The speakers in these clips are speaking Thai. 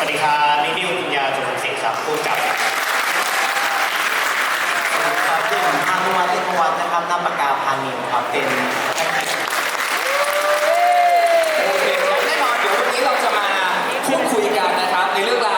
สวัสดีครับนี่พี่ปุญญาจุลศิษย์ครับผู้จับครับที่ผมพานุวัฒน์เทพวันนะครับนามปากกาพานินครับเป็นโอเคครับแน่นอนเดี๋ยววันนี้เราจะมาพูดคุยกันนะครับในเรื่องราว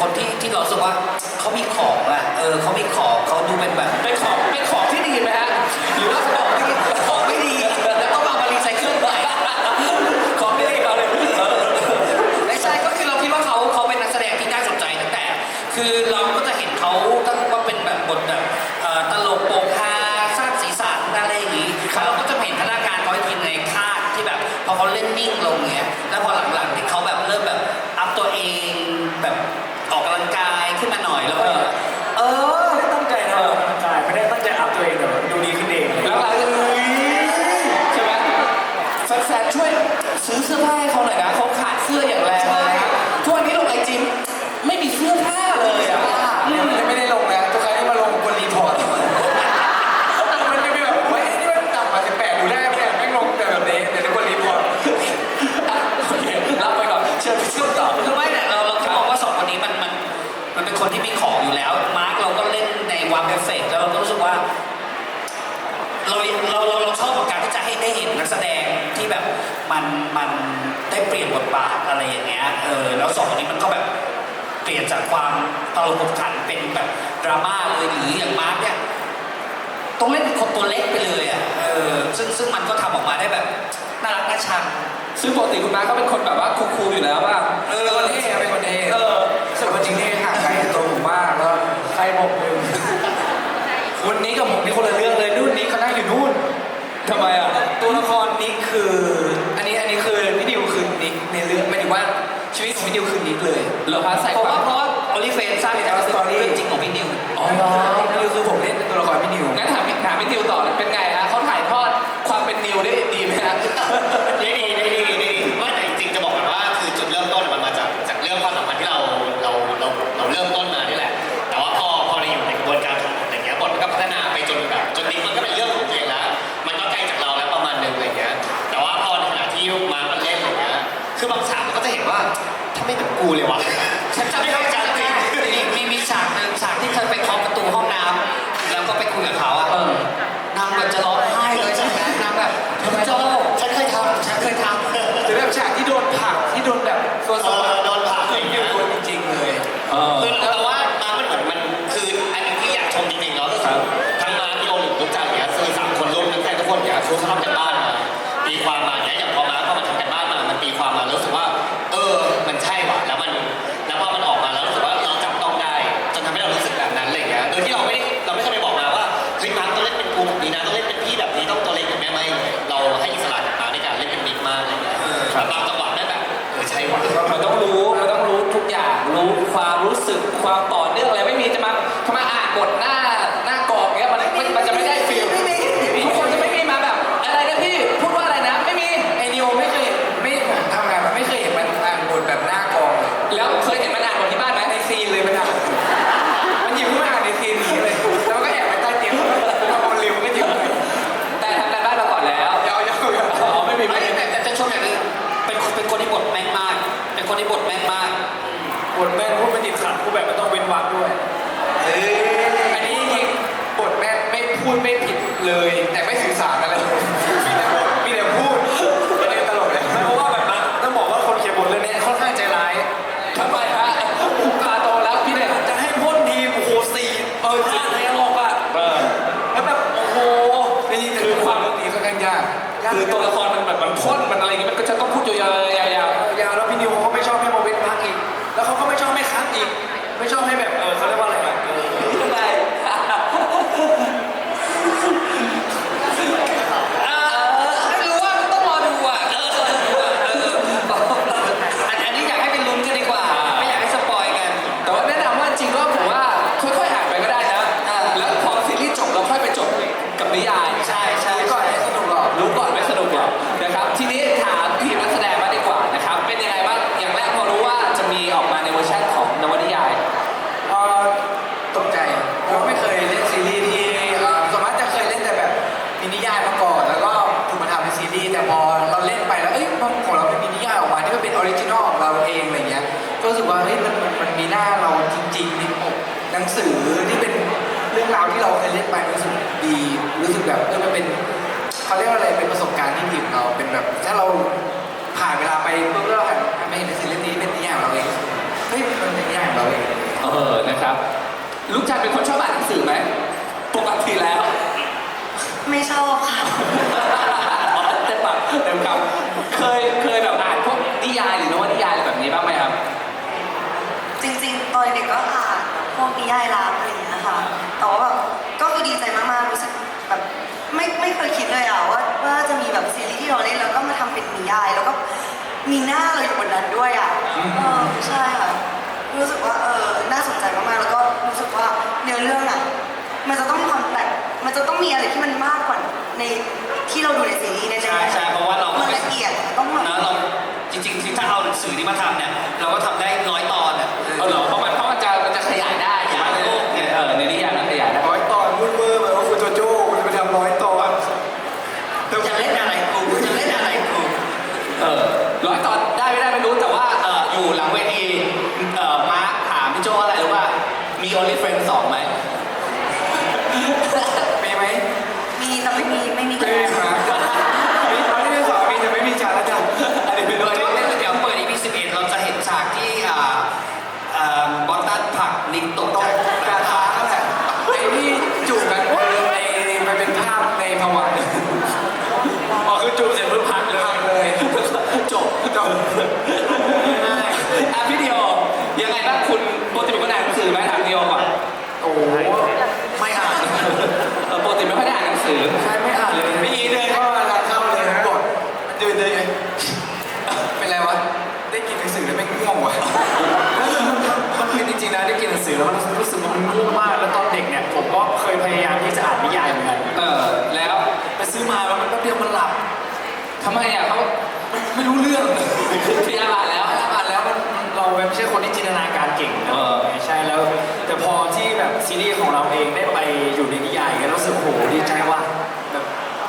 คนที่ที่เราสึกว่าเขามีของอะเออเขามีของเขาดูเป็นแบบเป็นของเป็นของที่ดีไหมฮะอยู่แล้วของที่ของไม่ดีแล้วก็มามารีไซเคิลใหม่ของไม่ดีเราเลยไม่ใช่ก็คือเราคิดว่าเขาเขาเป็นนักแสดงที่น่าสนใจตั้งแต่ คือเราก็จะเห็นเขาตั้งว่าเป็นแบบบทแบบตลกโปกฮาสร้างสีสันอะไรอย่างนี้เขาก็จะเห็นพัฒนาการ้อยทีในคาดที่แบบพอเขาเล่นนิ่งลงเงี้ยแล้วพอหลัง มันมันได้เปลี่ยนบทบาทอะไรอย่างเงี้ยเออแล้วสองคนนี้มันก็แบบเปลี่ยนจากความตลกขบขันเป็นแบบดราม่าเลยหรืออย่างมาร์กเนี่ยต้องเล่นเป็นคนตัวเล็กไปเลยอะเออซึ่งซึ่งมันก็ทำออกมาได้แบบน่ารักน่าชังซึ่งปกติคุณมาร์คก็เป็นคนแบบว่าคูลๆอยู่แล้วว่าเออคนเท่เป็นคนเท่เออส่วนคนจริงเท่ห่างไกลจากตัวผมมากแล้วใครบอกหนึ่งคนนี้กับผมนี่คนละเรื่องเลยนู่นนี้เขานั่งอยู่นู่นทำไมอะตัวละครนิกคือ ชีวิตของพี่ดิวคือนิกเลยเหรอคะใส่เพราะควาว่ามเพราะว่าโอลิเฟนสร้างเป็นสตอรี่เรื่องจริงของพี่นิวอ๋อพี่ดิวคือผมเล่นเป็นตัวละครพี่ดิวงั้นถามพี่ถามพี่นิวต่อเป็นไงฮะเขาถ่ายทอดความเป็นนิวได้ดีไหมฮะดีดีดีดีดี ว่าถ้าไม่เป็นกูเลยวะฉันจำได้จำได้มีมีมีฉากหนึ่งฉาก คือตัวละครมันแบบมันพ่นมันอะไรอย่างงี้มันก็จะต้องพูดยาวๆยาวๆยาวแล้วพี่นิวเขาก็ไม่ชอบให้โมเว้นพักอีก แล้วเขาก็ไม่ชอบให้คัดอีก ไม่ชอบให้แบบเออเขาเรียกว่าอะไรอะเออทำไมเออไม่รู้ว่าต้องรอดูอะเออเอออันอันนี้อยากให้เป็นลุ้นกันดีกว่า ไม่อยากให้สปอยกัน แต่ว่าแนะนำว่าจริงก็ผมว่าค่อยๆอ่านไปก็ได้นะอ่าแล้วพอซีรีส์จบเราค่อยไปจบกับนิยาย ใช่ารณ์ที่ดีของเราเป็นแบบถ้าเราผ่านเวลาไปปุ๊บแล้วเราหันไม่เห็นในซีรีส์นี้เป็นนิยายของเราเองเฮ้ยมันเป็นนิยายของเราเองเออนะครับ ลูกชายเป็นคนชอบอ่านหนังสือไหมปกติแล้ว ไม่ชอบค่ะเต็มปากเต็มคำเคยเคยแบบอ่านพวกนิยายหรือนวนิยายอะไรแบบนี้บ้างไหมครับ จริงๆตอนเด็กก็อ่านแบบพวกนิยายรักอะไรอย่างเงี้ยค่ะแต่ว่าแบบก็คือดีใจมากๆรู้สึกแบบ ไม่ไม่เคยคิดเลยอะว่าว่าจะมีแบบซีรีส์ที่เราเล่นแล้วก็มาทำเป็นนิยายแล้วก็มีหน้าเราอยู่บนนั้นด้วยอะเออใช่ค่ะรู้สึกว่าเออน่าสนใจมากๆแล้วก็รู้สึกว่าเนื้อเรื่องอะมันจะต้องมีความแปลกมันจะต้องมีอะไรที่มันมากกว่าในที่เราดูในซีรีส์แน่ๆใช่ใช่เพราะว่าเรามันละเอียดต้องแบบนะเราสือที่มาทำเนี่ยเราก็ทำได้ร้อยตอนอะเอาเหรอเพราะมันเพราะมันจะมันจะขยายได้ใช่ไหมเออในนิยายมันขยาย อออยู่หลังเวทีเออมาร์คถามพี่โจอะไรรู้ว่ามี Only Friends สองไหมมีไหมมีแต่ไม่มีไม่มีไม่มีครับ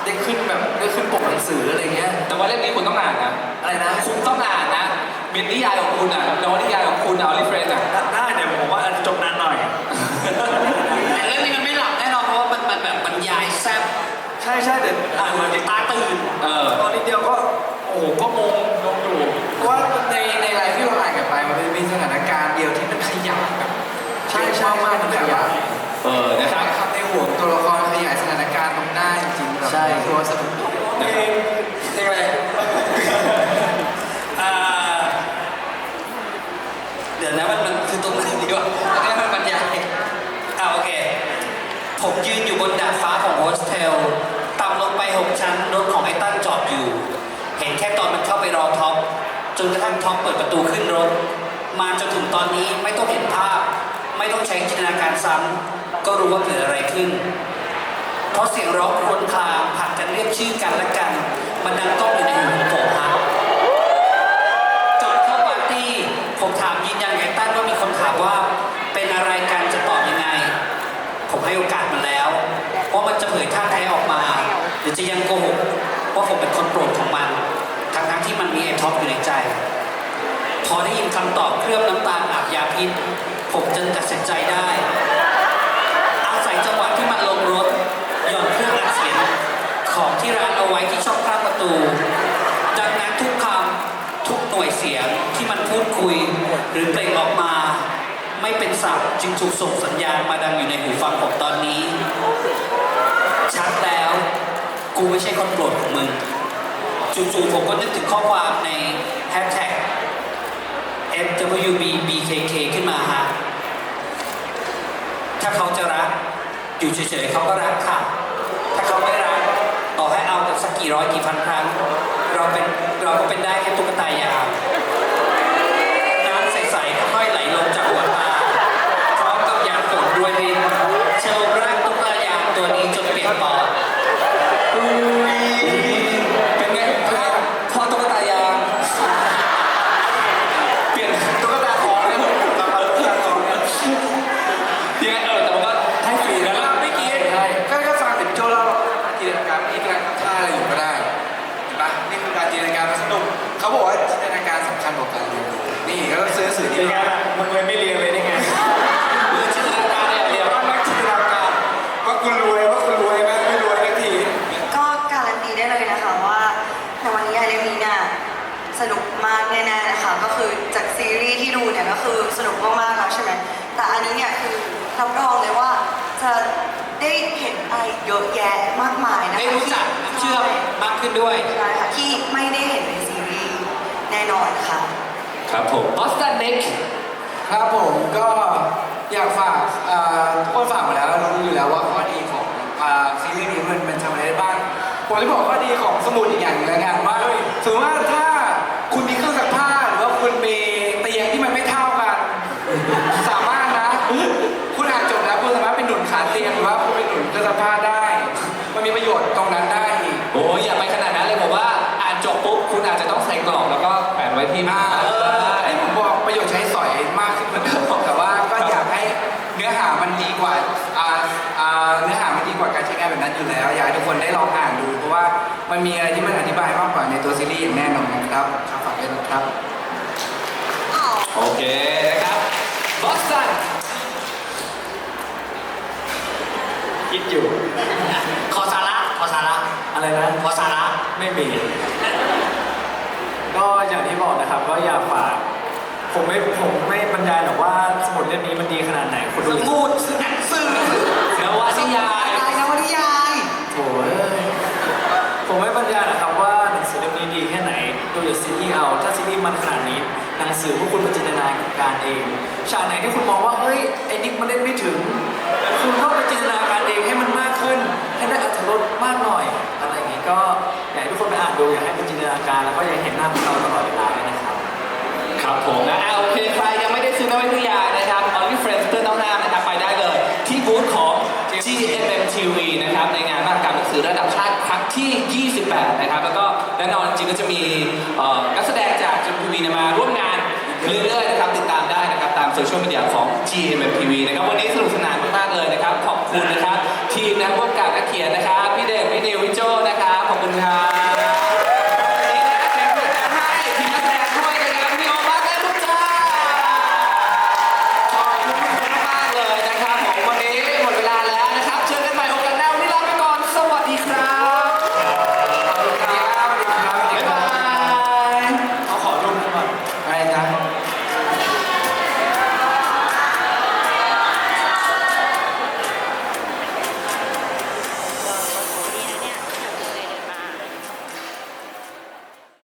ได้ขึ้นแบบได้ขึ้นปกหนังสืออะไรเงี้ย แต่ว่าเล่มนี้คุณต้องอ่านนะอะไรนะคุณต้องอ่านนะเป็นนิยายของคุณอะนวนิยายของคุณอะ Only Friends อะได้เดี๋ยวผมว่าอาจจะจบนานหน่อย แต่เรื่องนี้มันไม่หลับแน่นอนเพราะว่ามันมันแบบบรรยายแซ่บใช่ใช่แต่อ่านมาในตาตื่นเออตอนนิดเดียวก็โอ้โหก็งงงงอยู่เพราะว่าในในไลฟ์ที่เราอ่านกันไปมันเป็นสถานการณ์เดียวที่มันขยับแบบใช่ใช่ใช่มันขยายเออนะครับคำในหัวตัวละคร ใช่ตัวสนุกเพลงเพลงอะไรอ่าเดี๋ยวนะมันมันคือตรงไหนดีวะอันนี้มันบรรยายอ่าโอเค ผมยืนอยู่บนดาดฟ้าของโฮสเทลต่ำลงไปหกชั้นรถของไอ้ตั้นจอดอยู่ เห็นแค่ตอนมันเข้าไปรอท็อปจนกระทั่งท็อปเปิดประตูขึ้นรถ มาจนถึงตอนนี้ไม่ต้องเห็นภาพ ไม่ต้องใช้จินตนาการซ้ำก็รู้ว่าเกิดอะไรขึ้น เพราะเสียงร้องครวญครางผัดกันเรียกชื่อกันและกัน มันดังก้องอยู่ในหูผมฮะจอดเข้าปาร์ตี้ผมถามยืนยันไอ้ตั้นว่ามีคนถามว่าเป็นอะไรกันจะตอบยังไง ผมให้โอกาสมันแล้วว่ามันจะเผยท่าแท้ออกมา หรือจะยังโกหกว่าผมเป็นคนโปรดของมันทั้งทั้งที่มันมีไอ้ท็อปอยู่ในใจ พอได้ยินคำตอบเคลือบน้ำตาลอาบยาพิษผมจึงตัดสินใจได้ อาศัยจังหวะที่มันลงรถหย่อนเครื่องอัดเสียง ของที่ร้านเอาไว้ที่ช่องข้างประตู ดังนั้นทุกคำทุกหน่วยเสียงที่มันพูดคุย หรือเปล่งออกมา ไม่เป็นศัพท์จึงถูกส่งสัญญาณมาดังอยู่ในหูฟังผมตอนนี้ ชัดแล้ว กูไม่ใช่คนโปรดของมึงจู่ๆผมก็นึกถึงข้อความในแฮชแท็ก FWBBKK ขึ้นมาฮะ ถ้าเขาจะรัก อยู่เฉยๆเขาก็รักค่ะ ถ้าเขาไม่รัก ให้เอากับสักกี่ร้อยกี่พันครั้ง เราเป็นเราก็เป็นได้แค่ตุ๊กตายางน้ำใสๆค่อยๆไหลลงจากหัวตา พร้อมกับยางฝนรวยรินเชลร่างตุ๊กตายางตัวนี้จนเปลี่ยนปอด เป็นไงเป็นไงพอตุ๊กตายางเปลี่ยนตุ๊กตาทองเลยตุ๊กตาทองเนี่ยยังไงเออแต่มันก็ให้ฟรีนะ แล้วไม่กี่ใช่ก็ก็ฟังถึงโจเล่าจินตนาการมีการท่าอะไรอยู่ก็ได้เห็นปะนี่คือการจินตนาการมันสนุกเขาบอกว่าจินตนาการสำคัญกว่าการเรียนรู้นี่ก็ต้องซื้อหนังสือ เป็ ที่ นไงล่ะมึงเลยไม่เรียนเลยได้ไง หรือจินตนาการอย่างเดียว ว่านักจินตนาการว่าคุณรวยว่าคุณรวยไหมไม่รวยสักที ก็การันตีได้เลยนะคะว่าในวันนี้ เรื่องนี้เนี่ยสนุกมากแน่ๆนะคะก็คือจากซีรีส์ที่ดูเนี่ยก็คือสนุกมากๆแล้วใช่ไหมแต่อันนี้เนี่ยคือรับรองเลยว่าจะได้เห็นอะไรเยอะแยะมากมายนะคะได้รู้จักน้ำเชื่อมมากขึ้นด้วย ใช่ค่ะที่ไม่ได้เห็นในซีรีส์แน่นอนค่ะ ครับผมบอสตันเน็กครับผมก็อยากฝากเอ่อทุกคนฝากมาแล้วรู้อยู่แล้วว่าข้อดีของอ่าซีรีส์นี้มันมันทำอะไรได้บ้างผมจะบอกข้อดีของสมุดอีกอย่างหนึงแล้วกันว่า สมมติว่าถ้าคุณมีเครื่องซักผ้าหรือว่าคุณมีเตียงที่มันไม่เท่ากัน สามารถนะ คุณอ่านจบแล้วคุณสามารถเป็นหนุนขาเตียงหรือว่าคุณเป็นหนุนเครื่องซักผ้าได้ มันมีประโยชน์ตรงนั้นได้อีกโอ้ยอย่าไปขนาดนั้นเลยผมว่าอ่านจบปุ๊บคุณอาจจะต้องใส่กล่องแล้วก็แปะนไว้ที่อ่าบ้านได้ให้ผมบอกประโยชน์ใช้สอยมากขึ้นกว่าเดิมแต่ว่าก็อยากให้เนื้อหามันดีกว่าอ่าอ่าเนื้อหามันดีกว่าการใช้งานแบบนั้นอยู่แล้วอยากให้ทุกคนได้ลองอ่านดูเพราะว่ามันมีอะไรที่มัน ตัวซีรีส์อย่างแน่นอนนะครับครับฝากด้วยนะครับ โอเคนะครับบอสตันคิดอยู่ ขอสาระขอสาระอะไรนะ ขอสาระไม่มี ก็อย่างที่บอกนะครับก็อยากฝากผมไม่ผมไม่บรรยายหรอกว่าสมุดเล่มนี้มันดีขนาดไหนคุณสดูมูดสื่อหนังสื่อนวนิยายยายนวนิยาย โถ่เอ้ยผมไม่บรรยายนะครับ ซีรีส์เอาถ้าซีรีส์มันขนาดนี้หนังสือพวกคุณมาจินตนาการเองฉากไหนที่คุณมองว่าเฮ้ยไอ้นิกมันเล่นไม่ถึง คุณก็ไปจินตนาการเองให้มันมากขึ้น ให้ได้อรรถรสมากหน่อยอะไรอย่างนี้ก็อยากให้ทุกคนไปอ่านดูอยากให้เป็นจินตนาการแล้วก็อยากเห็นหน้าพวกเราตลอดเวลาเลยนะครับครับผมนะอะโอเคใครยังไม่ได้ซื้อนวนิยานะครับ Only Friends เพื่อนต้องห้ามนะครับไปได้เลย ที่บูธของ GMM TV นะครับในงานมหกรรมหนังสือระดับชาติครั้งที่ 28 นะครับแล้วก็ แน่นอนจริงก็จะมีนักแสดงจากจุนทีวีมาร่วมงานเรื่อยๆนะครับติดตามได้นะครับตามโซเชียลมีเดียของ GMMTV นะครับวันนี้สนุกสนานมากๆเลยนะครับ ขอบคุณนะครับ ทีมนักวาดการนักเขียนนะครับ พี่เด่นพี่นิว